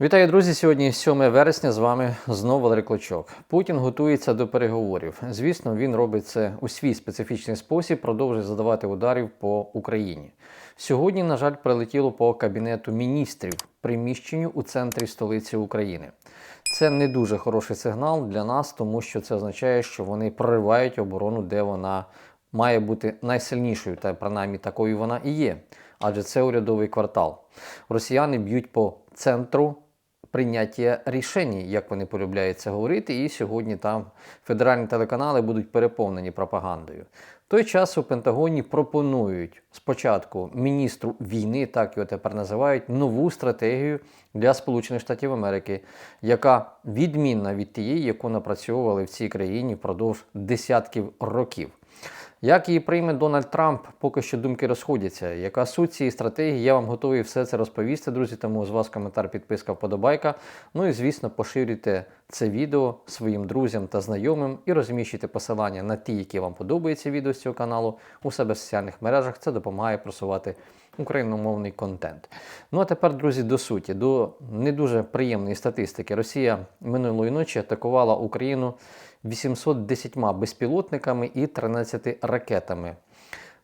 Вітаю, друзі! Сьогодні 7 вересня. З вами знову Валерій Клочок. Путін готується до переговорів. Звісно, він робить це у свій специфічний спосіб, продовжує задавати ударів по Україні. Сьогодні, на жаль, прилетіло по кабінету міністрів приміщенню у центрі столиці України. Це не дуже хороший сигнал для нас, тому що це означає, що вони проривають оборону, де вона має бути найсильнішою, та принаймні такою вона і є. Адже це урядовий квартал. Росіяни б'ють по центру прийняття рішень, як вони полюбляють це говорити, і сьогодні там федеральні телеканали будуть переповнені пропагандою. В той час у Пентагоні пропонують спочатку міністру війни, так його тепер називають, нову стратегію для Сполучених Штатів Америки, яка відмінна від тієї, яку напрацьовували в цій країні впродовж десятків років. Як її прийме Дональд Трамп, поки що думки розходяться. Яка суть цієї стратегії? Я вам готовий все це розповісти, друзі. Тому з вас коментар, підписка, вподобайка. Ну і звісно, поширюйте це відео своїм друзям та знайомим і розміщуйте посилання на ті, які вам подобаються відео з цього каналу у себе в соціальних мережах. Це допомагає просувати україномовний контент. Ну а тепер, друзі, до суті, до не дуже приємної статистики. Росія минулої ночі атакувала Україну 810 безпілотниками і 13 ракетами.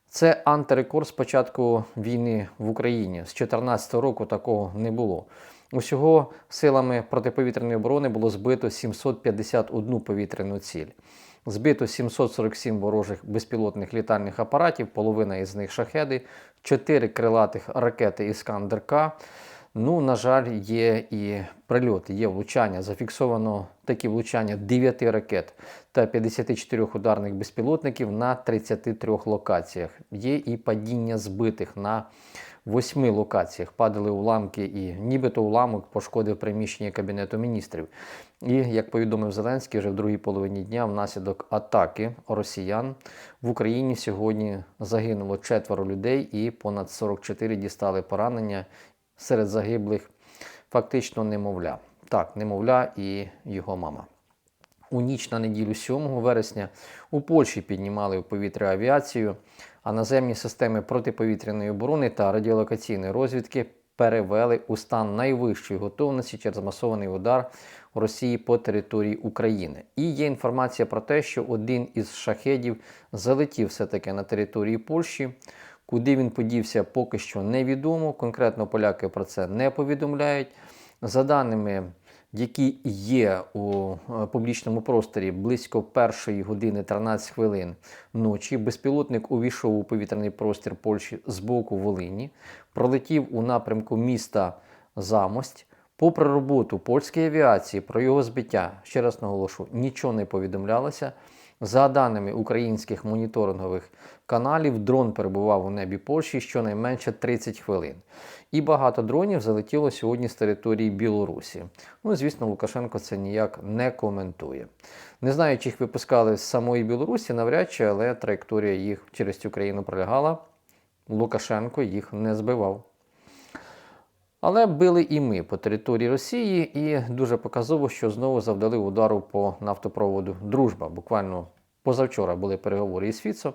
Це антирекорд з початку війни в Україні. З 2014 року такого не було. Усього силами протиповітряної оборони було збито 751 повітряну ціль. Збито 747 ворожих безпілотних літальних апаратів, половина із них шахеди, 4 крилатих ракети Іскандер-К. Ну, на жаль, є і прильоти, є влучання. Зафіксовано такі влучання 9 ракет та 54 ударних безпілотників на 33 локаціях. Є і падіння збитих на 8 локаціях. Падали уламки, і нібито уламок пошкодив приміщення Кабінету міністрів. І, як повідомив Зеленський, вже в другій половині дня внаслідок атаки росіян в Україні сьогодні загинуло четверо людей і понад 44 дістали поранення серед загиблих фактично немовля. Так, немовля і його мама. У ніч на неділю 7 вересня у Польщі піднімали в повітря авіацію, а наземні системи протиповітряної оборони та радіолокаційної розвідки перевели у стан найвищої готовності через масований удар Росії по території України. І є інформація про те, що один із шахедів залетів все-таки на території Польщі. Куди він подівся, поки що невідомо. Конкретно поляки про це не повідомляють. За даними, які є у е, публічному просторі близько першої години 13 хвилин ночі, безпілотник увійшов у повітряний простір Польщі з боку Волині, пролетів у напрямку міста Замость. Попри роботу польської авіації про його збиття, ще раз наголошу, нічого не повідомлялося. За даними українських моніторингових каналів, дрон перебував у небі Польщі щонайменше 30 хвилин. І багато дронів залетіло сьогодні з території Білорусі. Ну, звісно, Лукашенко це ніяк не коментує. Не знаю, чи їх випускали з самої Білорусі, навряд чи, але траєкторія їх через цю країну пролягала. Лукашенко їх не збивав. Але били і ми по території Росії, і дуже показово, що знову завдали удару по нафтопроводу Дружба. Буквально позавчора були переговори із Фіцо,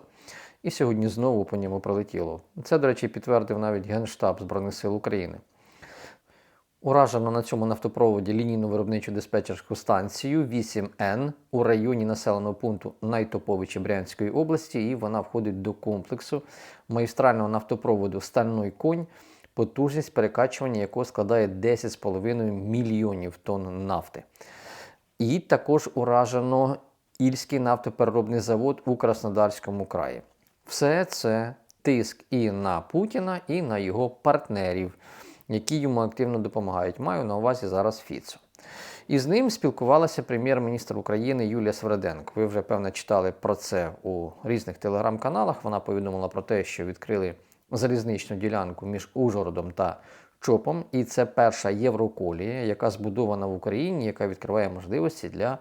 і сьогодні знову по ньому прилетіло. Це, до речі, підтвердив навіть Генштаб Збройних сил України. Уражено на цьому нафтопроводі лінійну виробничу диспетчерську станцію 8Н у районі населеного пункту Найтоповичі Брянської області, і вона входить до комплексу магістрального нафтопроводу Стальний конь потужність перекачування якого складає 10,5 мільйонів тонн нафти. І також уражено Ільський нафтопереробний завод у Краснодарському краї. Все це тиск і на Путіна, і на його партнерів, які йому активно допомагають. Маю на увазі зараз Фіцо. І з ним спілкувалася прем'єр-міністр України Юлія Свереденко. Ви вже певно читали про це у різних телеграм-каналах. Вона повідомила про те, що відкрили залізничну ділянку між Ужгородом та Чопом. І це перша євроколія, яка збудована в Україні, яка відкриває можливості для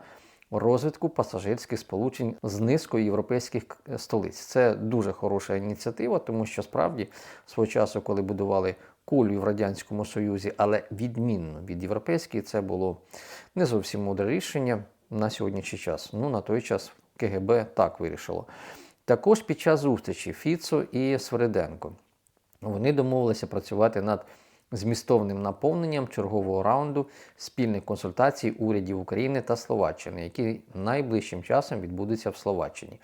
розвитку пасажирських сполучень з низкою європейських столиць. Це дуже хороша ініціатива, тому що справді свого часу, коли будували колію в Радянському Союзі, але відмінно від європейської, це було не зовсім мудре рішення на сьогоднішній час. Ну, на той час КГБ так вирішило. Також під час зустрічі Фіцо і Свериденко вони домовилися працювати над змістовним наповненням чергового раунду спільних консультацій урядів України та Словаччини, які найближчим часом відбудуться в Словаччині.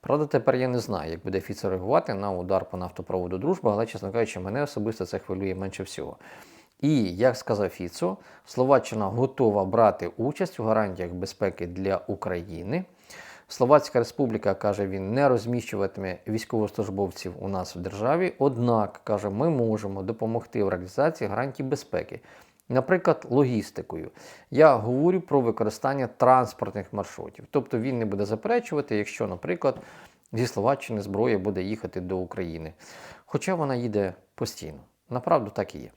Правда, тепер я не знаю, як буде Фіцо реагувати на удар по нафтопроводу дружба, але, чесно кажучи, мене особисто це хвилює менше всього. І як сказав Фіцо, Словаччина готова брати участь у гарантіях безпеки для України. Словацька республіка каже, він не розміщуватиме військовослужбовців у нас в державі. Однак каже, ми можемо допомогти в реалізації гарантій безпеки, наприклад, логістикою. Я говорю про використання транспортних маршрутів. Тобто він не буде заперечувати, якщо, наприклад, зі Словаччини зброя буде їхати до України. Хоча вона їде постійно. Направду так і є.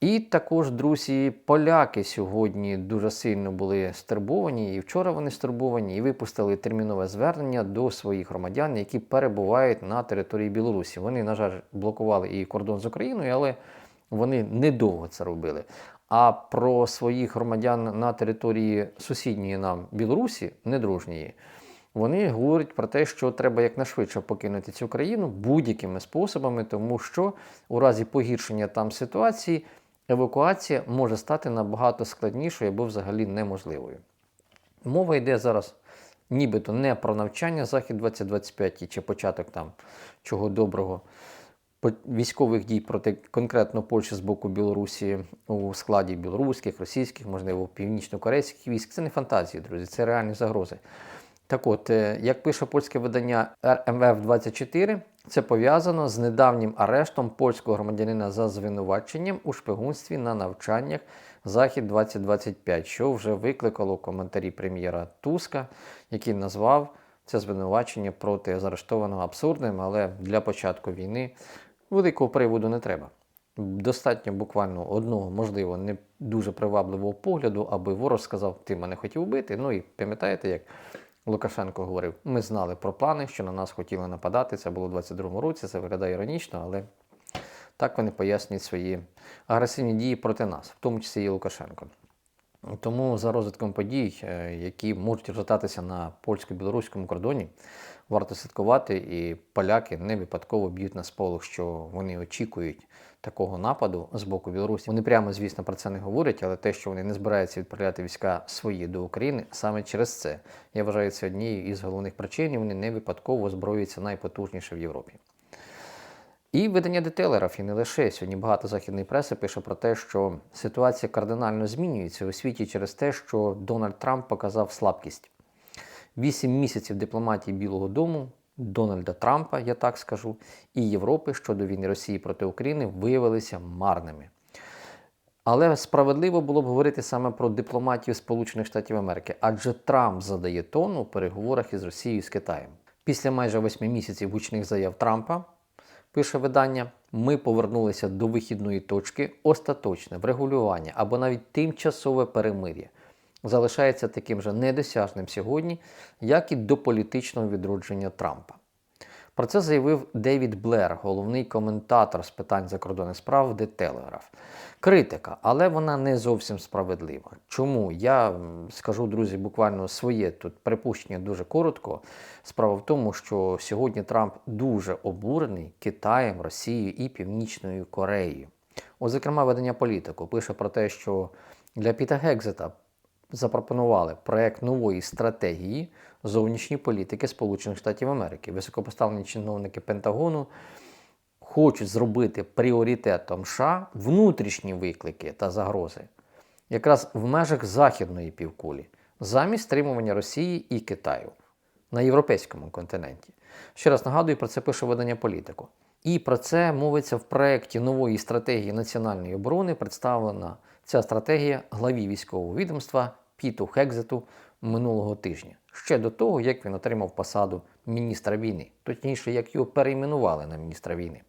І також, друзі, поляки сьогодні дуже сильно були стурбовані, і вчора вони стурбовані, і випустили термінове звернення до своїх громадян, які перебувають на території Білорусі. Вони, на жаль, блокували і кордон з Україною, але вони недовго це робили. А про своїх громадян на території сусідньої нам Білорусі, недружньої, вони говорять про те, що треба якнайшвидше покинути цю країну будь-якими способами, тому що у разі погіршення там ситуації евакуація може стати набагато складнішою або взагалі неможливою. Мова йде зараз нібито не про навчання Захід 2025 чи початок там чого доброго військових дій проти конкретно Польщі з боку Білорусі у складі білоруських, російських, можливо, північно-корейських військ. Це не фантазії, друзі, це реальні загрози. Так от, е, як пише польське видання РМФ-24, це пов'язано з недавнім арештом польського громадянина за звинуваченням у шпигунстві на навчаннях Захід 2025, що вже викликало коментарі прем'єра Туска, який назвав це звинувачення проти заарештованого абсурдним, але для початку війни великого приводу не треба. Достатньо буквально одного, можливо, не дуже привабливого погляду, аби ворог сказав, ти мене хотів вбити. Ну і пам'ятаєте, як Лукашенко говорив, ми знали про плани, що на нас хотіли нападати. Це було у 22-му році, це виглядає іронічно, але так вони пояснюють свої агресивні дії проти нас, в тому числі і Лукашенко. Тому за розвитком подій, е, які можуть розгортатися на польсько-білоруському кордоні, варто слідкувати, і поляки не випадково б'ють на сполох, що вони очікують такого нападу з боку Білорусі. Вони прямо, звісно, про це не говорять, але те, що вони не збираються відправляти війська свої до України, саме через це я вважаю це однією із головних причин. Вони не випадково озброюються найпотужніше в Європі. І видання детейлерів, і не лише сьогодні багато західної преси пише про те, що ситуація кардинально змінюється у світі через те, що Дональд Трамп показав слабкість. Вісім місяців дипломатії Білого Дому, Дональда Трампа, я так скажу, і Європи щодо війни Росії проти України виявилися марними. Але справедливо було б говорити саме про дипломатію Сполучених Штатів Америки, адже Трамп задає тон у переговорах із Росією і з Китаєм. Після майже восьми місяців гучних заяв Трампа, пише видання, ми повернулися до вихідної точки остаточне врегулювання або навіть тимчасове перемир'я. Залишається таким же недосяжним сьогодні, як і до політичного відродження Трампа. Про це заявив Девід Блер, головний коментатор з питань закордонних справ The Telegraph. Критика, але вона не зовсім справедлива. Чому? Я скажу, друзі, буквально своє тут припущення дуже коротко. Справа в тому, що сьогодні Трамп дуже обурений Китаєм, Росією і Північною Кореєю. От, зокрема, видання політику пише про те, що для Піта Гекзета запропонували проект нової стратегії зовнішньої політики Сполучених Штатів Америки. Високопоставлені чиновники Пентагону хочуть зробити пріоритетом США внутрішні виклики та загрози, якраз в межах західної півкулі, замість стримування Росії і Китаю на європейському континенті. Ще раз нагадую, про це пише видання політику. І про це мовиться в проєкті нової стратегії національної оборони. Представлена ця стратегія главі військового відомства Піту Хекзету минулого тижня, ще до того, як він отримав посаду міністра війни, точніше, як його перейменували на міністра війни.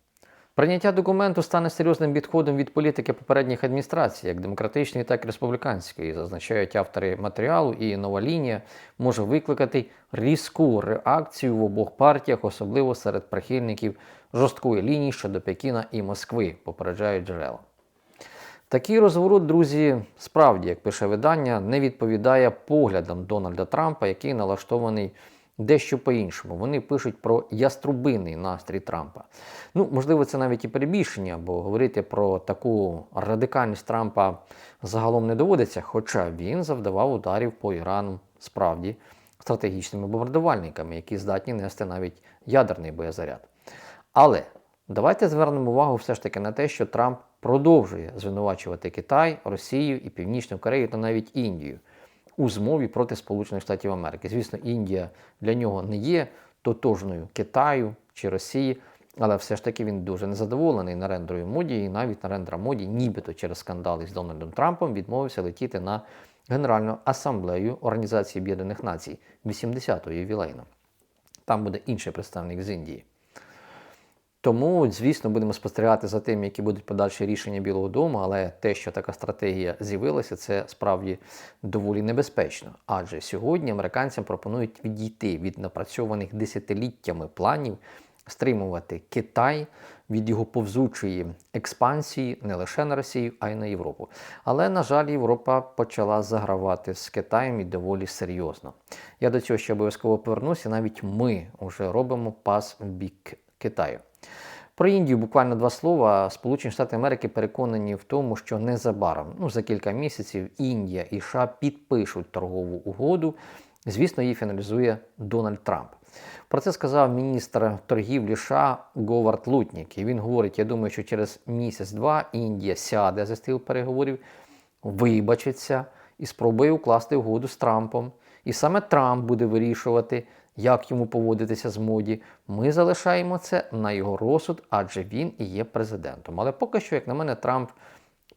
Прийняття документу стане серйозним відходом від політики попередніх адміністрацій, як демократичної, так і республіканської, зазначають автори матеріалу, і нова лінія може викликати різку реакцію в обох партіях, особливо серед прихильників жорсткої лінії щодо Пекіна і Москви, попереджають джерела. Такий розворот, друзі, справді, як пише видання, не відповідає поглядам Дональда Трампа, який налаштований дещо по-іншому. Вони пишуть про яструбинний настрій Трампа. Ну, можливо, це навіть і перебільшення, бо говорити про таку радикальність Трампа загалом не доводиться, хоча він завдавав ударів по Ірану справді стратегічними бомбардувальниками, які здатні нести навіть ядерний боєзаряд. Але давайте звернемо увагу все ж таки на те, що Трамп продовжує звинувачувати Китай, Росію і Північну Корею та навіть Індію у змові проти Сполучених Штатів Америки. Звісно, Індія для нього не є тотожною Китаю чи Росії, але все ж таки він дуже незадоволений нарендерою моді, і навіть нарендера моді, нібито через скандали з Дональдом Трампом, відмовився летіти на Генеральну асамблею Організації Об'єднаних Націй 80-го ювілейну. Там буде інший представник з Індії. Тому, звісно, будемо спостерігати за тим, які будуть подальші рішення Білого Дому, але те, що така стратегія з'явилася, це справді доволі небезпечно. Адже сьогодні американцям пропонують відійти від напрацьованих десятиліттями планів стримувати Китай від його повзучої експансії не лише на Росію, а й на Європу. Але, на жаль, Європа почала загравати з Китаєм і доволі серйозно. Я до цього ще обов'язково повернуся. Навіть ми вже робимо пас в бік Китаю. Про Індію буквально два слова. Сполучені Штати Америки переконані в тому, що незабаром, ну за кілька місяців, Індія і США підпишуть торгову угоду. Звісно, її фіналізує Дональд Трамп. Про це сказав міністр торгівлі США Говард Лутнік. І він говорить: я думаю, що через місяць-два Індія сяде за стіл переговорів, вибачиться і спробує укласти угоду з Трампом. І саме Трамп буде вирішувати, як йому поводитися з моді. Ми залишаємо це на його розсуд, адже він і є президентом. Але поки що, як на мене, Трамп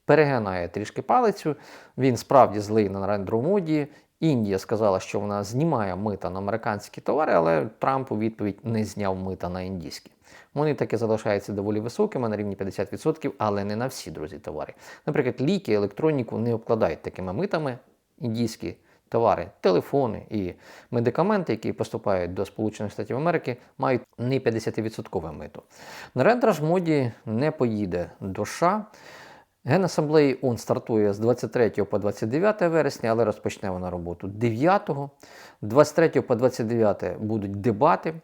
перегинає трішки палицю. Він справді злий на рендеру моді. Індія сказала, що вона знімає мита на американські товари, але Трамп у відповідь не зняв мита на індійські. Вони таки залишаються доволі високими на рівні 50%, але не на всі друзі товари. Наприклад, ліки, електроніку не обкладають такими митами індійські товари, телефони і медикаменти, які поступають до Сполучених Штатів Америки, мають не 50% мито. Ж моді не поїде до США. Генасамблеї ООН стартує з 23 по 29 вересня, але розпочне вона роботу 9. 23 по 29 будуть дебати.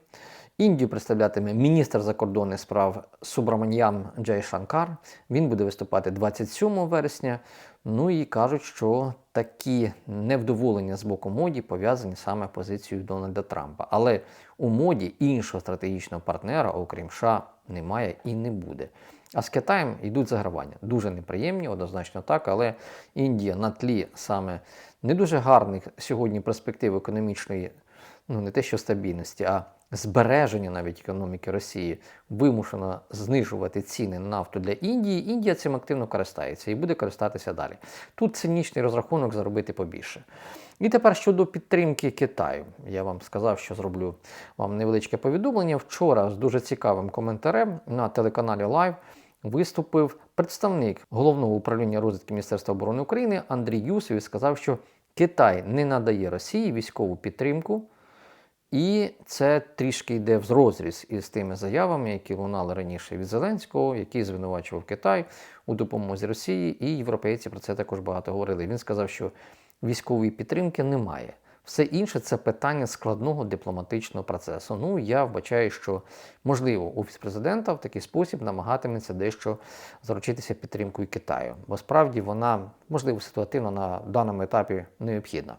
Індію представлятиме міністр закордонних справ Субраманьян Джай Шанкар. Він буде виступати 27 вересня. Ну і кажуть, що такі невдоволення з боку моді пов'язані саме позицією Дональда Трампа. Але у моді іншого стратегічного партнера, окрім США, немає і не буде. А з Китаєм йдуть загравання. Дуже неприємні, однозначно так, але Індія на тлі саме не дуже гарних сьогодні перспектив економічної, ну не те що стабільності, а збереження навіть економіки Росії вимушена знижувати ціни на нафту для Індії. Індія цим активно користається і буде користатися далі. Тут цинічний розрахунок заробити побільше. І тепер щодо підтримки Китаю. Я вам сказав, що зроблю вам невеличке повідомлення. Вчора з дуже цікавим коментарем на телеканалі Live виступив представник головного управління розвідки Міністерства оборони України Андрій Юсов і сказав, що Китай не надає Росії військову підтримку. І це трішки йде в розріз із тими заявами, які лунали раніше від Зеленського, який звинувачував Китай у допомозі Росії, і європейці про це також багато говорили. Він сказав, що військової підтримки немає. Все інше це питання складного дипломатичного процесу. Ну я вбачаю, що можливо офіс президента в такий спосіб намагатиметься дещо заручитися підтримкою Китаю, бо справді вона можливо ситуативно на даному етапі необхідна.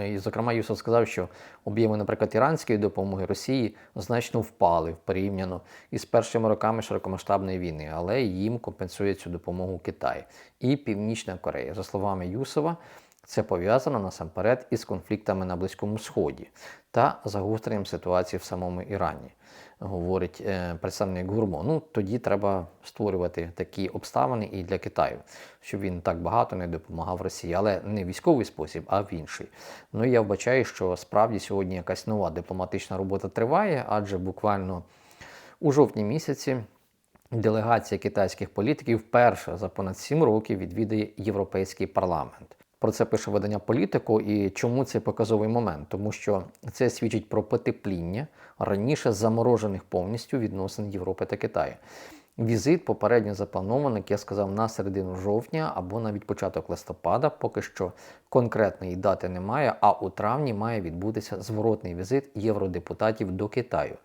І, зокрема, Юсов сказав, що об'єми, наприклад, іранської допомоги Росії значно впали порівняно із першими роками широкомасштабної війни, але їм компенсує цю допомогу Китай і Північна Корея. За словами Юсова, це пов'язано насамперед із конфліктами на Близькому Сході та загостренням ситуації в самому Ірані, говорить е, представник Гурмо. Ну тоді треба створювати такі обставини і для Китаю, щоб він так багато не допомагав Росії, але не військовий спосіб, а в інший. Ну я вбачаю, що справді сьогодні якась нова дипломатична робота триває, адже буквально у жовтні місяці. Делегація китайських політиків вперше за понад сім років відвідає європейський парламент. Про це пише видання політику. І чому це показовий момент? Тому що це свідчить про потепління раніше заморожених повністю відносин Європи та Китаю. Візит попередньо запланований, як я сказав, на середину жовтня або навіть початок листопада. Поки що конкретної дати немає, а у травні має відбутися зворотний візит євродепутатів до Китаю.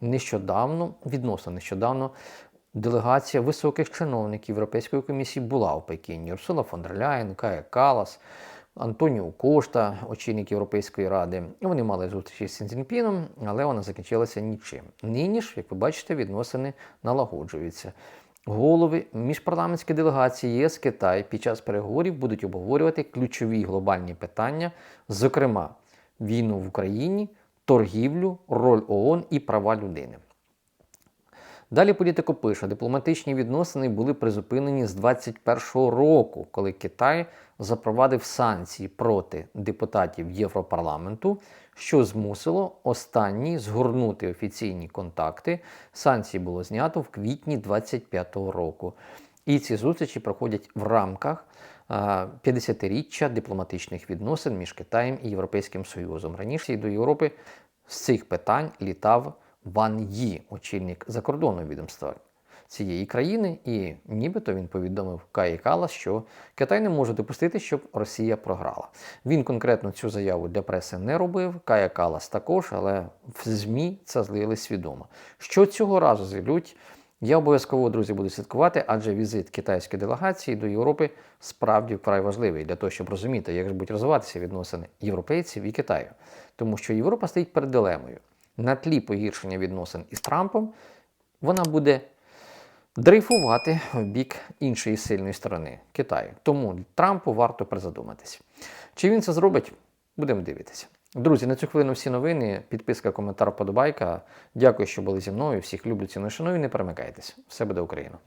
Нещодавно, відносно нещодавно, делегація високих чиновників Європейської комісії була у Пекіні. Урсула фон дер Ляєн, Кая Калас, Антоніо Кошта, очільник Європейської ради. Вони мали зустріч з Цзіньпіном, але вона закінчилася нічим. Нині ж, як ви бачите, відносини налагоджуються. Голови міжпарламентської делегації ЄС Китай під час переговорів будуть обговорювати ключові глобальні питання, зокрема війну в Україні, торгівлю, роль ООН і права людини. Далі політико пише, дипломатичні відносини були призупинені з 21-го року, коли Китай запровадив санкції проти депутатів Європарламенту, що змусило останні згорнути офіційні контакти. Санкції було знято в квітні 25-го року. І ці зустрічі проходять в рамках е, 50-річчя дипломатичних відносин між Китаєм і Європейським Союзом. Раніше до Європи з цих питань літав Ван Ї, очільник закордонного відомства цієї країни, і нібито він повідомив Каї Калас, що Китай не може допустити, щоб Росія програла. Він конкретно цю заяву для преси не робив. Кая Калас також, але в ЗМІ це злили свідомо. Що цього разу зілють? Я обов'язково, друзі, буду слідкувати, адже візит китайської делегації до Європи справді вкрай важливий для того, щоб розуміти, як ж будуть розвиватися відносини європейців і Китаю. Тому що Європа стоїть перед дилемою. На тлі погіршення відносин із Трампом вона буде дрейфувати в бік іншої сильної сторони Китаю. Тому Трампу варто призадуматись. Чи він це зробить? Будемо дивитися. Друзі, на цю хвилину всі новини. Підписка, коментар, подобайка. Дякую, що були зі мною. Всіх люблю, ціную, шаную. Не перемикайтесь. Все буде Україна!